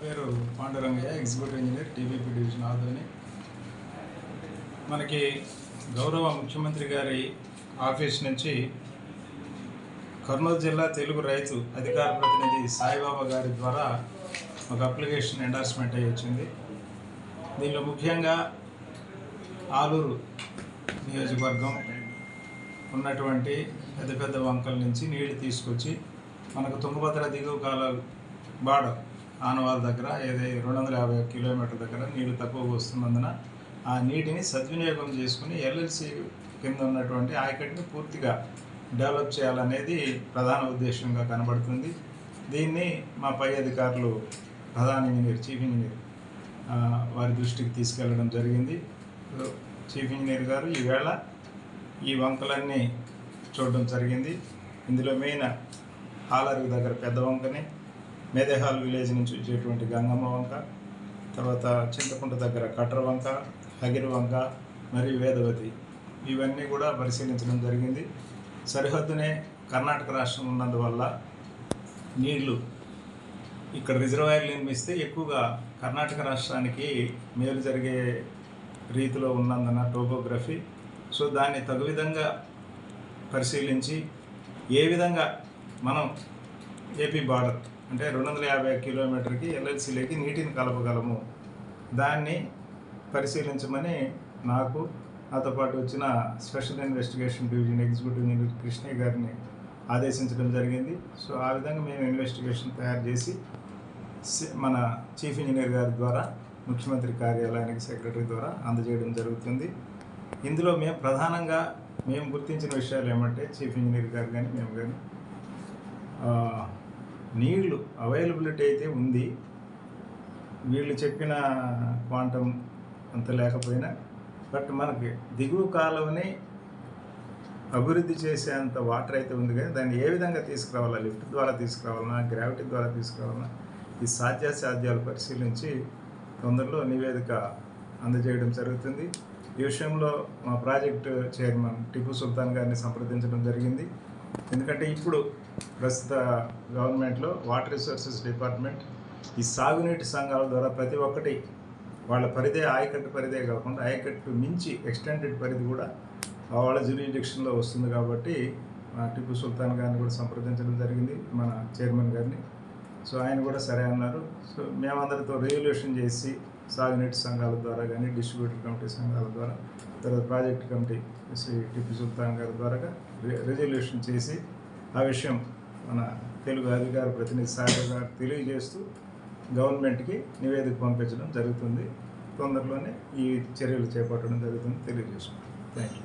పేరు Pandurangaiah executive engineer TBP division Adoni మనకి గౌరవ ముఖ్యమంత్రి గారి ఆఫీస్ నుంచి కర్నూలు జిల్లా తెలుగు రైతు అధికార ప్రతినిధి సాయిబాబా గారి ద్వారా ఒక అప్లికేషన్ ఎండార్స్మెంట్ అయ్యి వచ్చింది. దీనిలో ముఖ్యంగా ఆలూరు నియోజకవర్గం ఉన్నటువంటి పెద్ద పెద్ద వంకల నుంచి నీళ్ళు తీసుకొచ్చి మనకు తుంగభద్ర దిగువ కాలాలు బాడ ఆనవాళ్ళ దగ్గర ఏదైతే రెండు వందల యాభై కిలోమీటర్ దగ్గర నీరు తక్కువగా వస్తున్నందున ఆ నీటిని సద్వినియోగం చేసుకుని ఎల్ఎల్సి కింద ఉన్నటువంటి ఆయకట్టుని పూర్తిగా డెవలప్ చేయాలనేది ప్రధాన ఉద్దేశంగా కనబడుతుంది. దీన్ని మా పై అధికారులు ప్రధాన ఇంజనీర్ చీఫ్ ఇంజనీర్ వారి దృష్టికి తీసుకెళ్ళడం జరిగింది. చీఫ్ ఇంజనీర్ గారు ఈవేళ ఈ వంకలన్నీ చూడడం జరిగింది. ఇందులో మెయిన్ హాలర్ దగ్గర పెద్ద వంకనే మేదేహాల్ విలేజ్ నుంచి వచ్చేటువంటి గంగమ్మ వంక తర్వాత చింతకుంట దగ్గర కట్ర వంక హగిరి వంక మరియు వేదవతి. ఇవన్నీ కూడా పరిశీలించడం జరిగింది. సరిహద్దునే కర్ణాటక రాష్ట్రం ఉన్నందువల్ల నీళ్ళు ఇక్కడ రిజర్వాయర్లు నిర్మిస్తే ఎక్కువగా కర్ణాటక రాష్ట్రానికి మేలు జరిగే రీతిలో ఉన్నందున టోపోగ్రఫీ. సో దాన్ని తగు విధంగా పరిశీలించి ఏ విధంగా మనం ఏపీ భారత్ అంటే రెండు వందల యాభై కిలోమీటర్కి ఎల్ఎల్సీలోకి నీటిని కలపగలము. దాన్ని పరిశీలించమని నాకు నాతో పాటు వచ్చిన special investigation division executive engineer Krishnaiah గారిని ఆదేశించడం జరిగింది. సో ఆ విధంగా మేము ఇన్వెస్టిగేషన్ తయారు చేసి మన చీఫ్ ఇంజనీర్ గారి ద్వారా ముఖ్యమంత్రి కార్యాలయానికి సెక్రటరీ ద్వారా అందజేయడం జరుగుతుంది. ఇందులో మేము ప్రధానంగా మేము గుర్తించిన విషయాలు ఏమంటే చీఫ్ ఇంజనీర్ గారు కానీ మేము కానీ నీళ్ళు అవైలబిలిటీ అయితే ఉంది. వీళ్ళు చెప్పిన క్వాంటం అంత లేకపోయినా బట్ మనకి దిగువ కాలువని అభివృద్ధి చేసేంత వాటర్ అయితే ఉంది కానీ దాన్ని ఏ విధంగా తీసుకురావాలా? లిఫ్ట్ ద్వారా తీసుకురావాలన్నా గ్రావిటీ ద్వారా తీసుకురావాలన్నా ఈ సాధ్యాసాధ్యాలు పరిశీలించి తొందరలో నివేదిక అందజేయడం జరుగుతుంది. ఈ విషయంలో మా ప్రాజెక్టు చైర్మన్ టిపు సుల్తాన్ గారిని సంప్రదించడం జరిగింది. ఎందుకంటే ఇప్పుడు ప్రస్తుత గవర్నమెంట్లో వాటర్ రిసోర్సెస్ డిపార్ట్మెంట్ ఈ సాగునీటి సంఘాల ద్వారా ప్రతి ఒక్కటి వాళ్ళ పరిధే ఆయకట్టు పరిధే కాకుండా ఆయకట్టు మించి ఎక్స్టెండెడ్ పరిధి కూడా వాళ్ళ జ్యూరిడిక్షన్లో వస్తుంది కాబట్టి టిప్పు సుల్తాన్ గారిని కూడా సంప్రదించడం జరిగింది మన చైర్మన్ గారిని. సో ఆయన కూడా సరే అన్నారు. సో మేమందరితో రెజల్యూషన్ చేసి సాగునీటి సంఘాల ద్వారా కానీ డిస్ట్రిబ్యూటర్ కమిటీ సంఘాల ద్వారా తర్వాత ప్రాజెక్ట్ కమిటీ శ్రీ టిప్పు సుల్తాన్ గారి ద్వారా రెజల్యూషన్ చేసి ఆ విషయం మన తెలుగు అధికార ప్రతినిధి సాగర్ గారు తెలియజేస్తూ గవర్నమెంట్కి నివేదిక పంపించడం జరుగుతుంది. తొందరలోనే ఈ చర్యలు చేపట్టడం జరుగుతుంది తెలియజేసుకుంటాం థ్యాంక్ యూ